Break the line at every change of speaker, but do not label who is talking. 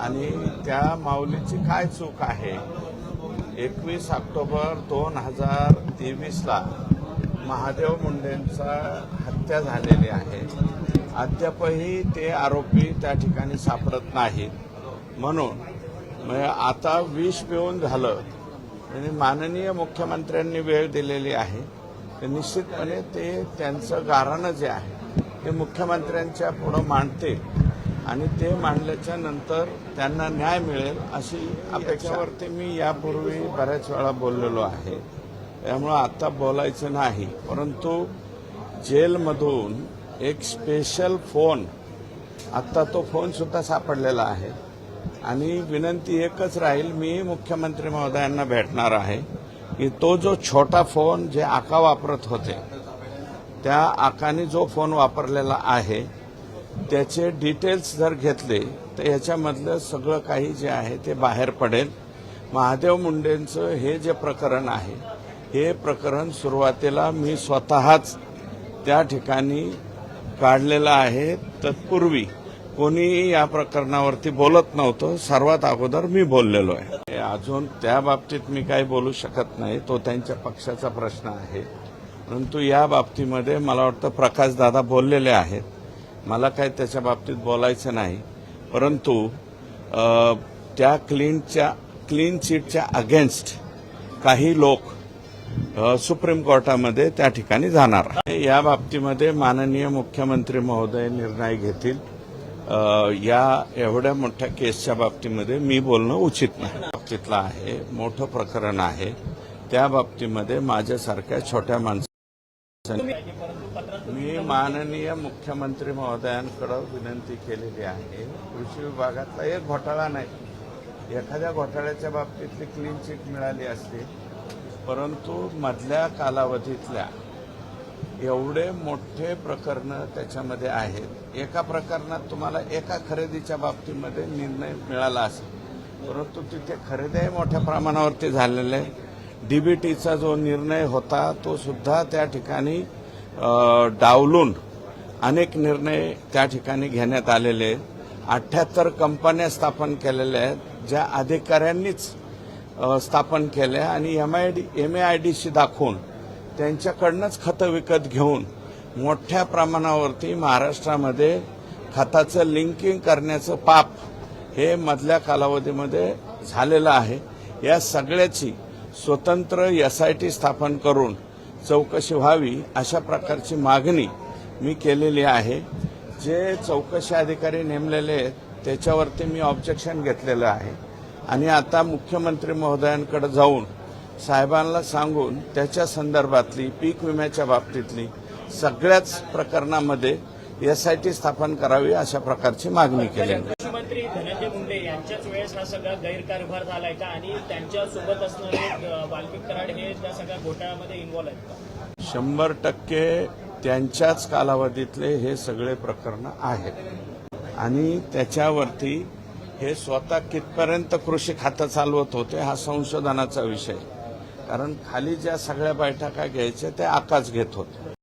आणि त्या माऊलीची काय चूक आहे? एकवीस ऑक्टोबर दोन हजार तेवीसला महादेव मुंडेंचा हत्या झालेली आहे. अद्यापही ते आरोपी त्या ठिकाणी सापडत नाहीत. म्हणून म्हणजे आता विष पिऊन झालं. आणि माननीय मुख्यमंत्र्यांनी वेळ दिलेली आहे. तर निश्चितपणे ते त्यांचं गारणं जे आहे ते मुख्यमंत्र्यांच्या पुढं मांडतील. आणि ते मांडल्याच्या नंतर त्यांना न्याय मिळेल अशी अपेक्षावरती मी यापूर्वी बऱ्याच वेळा बोललेलो आहे. त्यामुळं आता बोलायचं नाही. परंतु जेलमधून एक स्पेशल फोन आत्ता तो फोन सुद्धा सापडलेला आहे. आणि विनंती एकच राहील मी मुख्यमंत्री महोदयांना भेटणार आहे की तो जो छोटा फोन जे आका वापरत होते त्या आकाने जो फोन वापरलेला आहे त्याचे डिटेल्स जर घेतले तर याच्यामधलं सगळं काही जे आहे ते बाहेर पडेल. महादेव मुंडेंचं हे जे प्रकरण आहे हे प्रकरण सुरुवातीला मी स्वतःच त्या ठिकाणी काढलेलं आहे. तत्पूर्वी कोणीही या प्रकरणावरती बोलत नव्हतं. सर्वात अगोदर मी बोललेलो आहे. अजून त्या बाबतीत मी काही बोलू शकत नाही. तो त्यांच्या पक्षाचा प्रश्न आहे. परंतु या बाबतीमध्ये मला वाटतं प्रकाशदादा बोललेले आहेत. मला काय त्याच्या बाबतीत बोलायचं नाही. परंतु त्या क्लीनच्या क्लीन चिटच्या अगेन्स्ट काही लोक सुप्रीम कोर्टामध्ये त्या ठिकाणी जाणार या बाबतीमध्ये माननीय मुख्यमंत्री महोदय निर्णय घेतील. या एवढ्या मोठ्या केसच्या बाबतीमध्ये मी बोलणं उचित नाही. बाबतीतलं आहे मोठं प्रकरण आहे. त्या बाबतीमध्ये माझ्यासारख्या छोट्या माणसांनी मी माननीय मुख्यमंत्री महोदयांकडं विनंती केलेली आहे. कृषी विभागातला एक घोटाळा नाही. एखाद्या घोटाळ्याच्या बाबतीतली क्लीन चिट मिळाली असते परंतु मधल्या कालावधीतल्या एवढे मोठे प्रकरण त्याच्यामध्ये आहेत. एका प्रकरणात तुम्हाला एका खरेदीच्या बाबतीमध्ये निर्णय मिळाला असेल परंतु तिथे खरेदीही मोठ्या प्रमाणावरती झालेले डीबीटीचा जो निर्णय होता तो सुद्धा त्या ठिकाणी डावलून अनेक निर्णय त्या ठिकाणी घेण्यात आलेले आहेत. अठ्ठ्याहत्तर कंपन्या स्थापन केलेल्या आहेत ज्या अधिकाऱ्यांनीच स्थापन केल्या आणि M I D M A I डीशी दाखवून त्यांच्याकडनंच खतं विकत घेऊन मोठ्या प्रमाणावरती महाराष्ट्रामध्ये खताचं लिंकिंग करण्याचं पाप हे मधल्या कालावधीमध्ये झालेलं आहे. या सगळ्याची स्वतंत्र एस आय टी स्थापन करून चौकशी व्हावी अशा प्रकारची मागणी मी केलेली आहे. जे चौकशी अधिकारी नेमलेले आहेत त्याच्यावरती मी ऑब्जेक्शन घेतलेलं आहे. आणि आता मुख्यमंत्री महोदयांकडे जाऊन साहेबांना सांगून त्याच्या संदर्भातली पीक विम्याच्या बाबतीतली सगळ्याच प्रकरणामध्ये एस आय टी स्थापन करावी अशा प्रकारची मागणी केली
यांच्याच वेळेस हा सगळा गैरकारभार झालाय का आणि त्यांच्यासोबत असणारे अ, वाल्मिक कराड हे त्या सगळ्या घोटाळ्यामध्ये इन्व्हॉल्व आहेत. का
शंभर टक्के त्यांच्याच कालावधीतले हे सगळे प्रकरण आहेत. आणि त्याच्यावरती हे स्वतः कितपर्यंत कृषी खातं चालवत होते हा संशोधनाचा विषय. कारण खाली ज्या सगळ्या बैठका घ्यायच्या त्या आकाश घेत होते